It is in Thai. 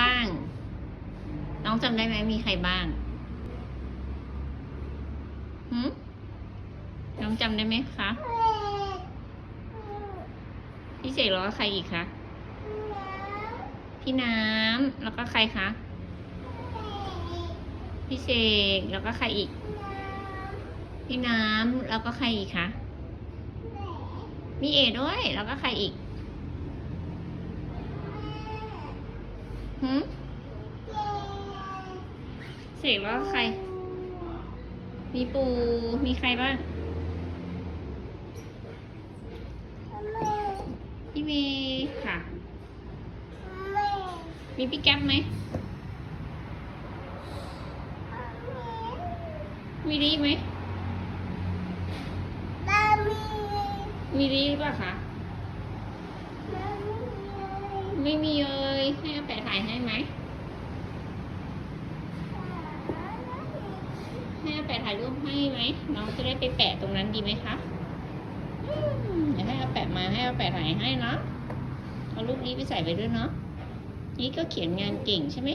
บ้าง น้องจำได้ไหมมีใครบ้างหืมน้องจำได้ไหมคะ พี่เสกแล้วก็ใครอีกคะ พี่น้ำแล้วก็ใครคะ พี่เสกแล้วก็ใครอีก พี่น้ำแล้วก็ใครอีกคะ มีเอด้วย แล้วก็ใครอีก หืมเสกแล้วก็ใคร มีปู มีใครบ้าง พี่เมย์ค่ะ มีพี่แก๊ปไหม มีดีไหม มีดีป่ะคะ ไม่มีเลยให้อาแปะถ่ายให้ไหมให้อาแปะถ่ายรูปให้ไหมน้องจะได้ไปแปะตรงนั้นดีไหมคะอืมเดี๋ยวให้อาแปะมาให้อาแปะถ่ายให้เนาะเอารูปนี้ไปใส่ไปด้วยเนาะนี่ก็เขียนงานเก่งใช่ไหม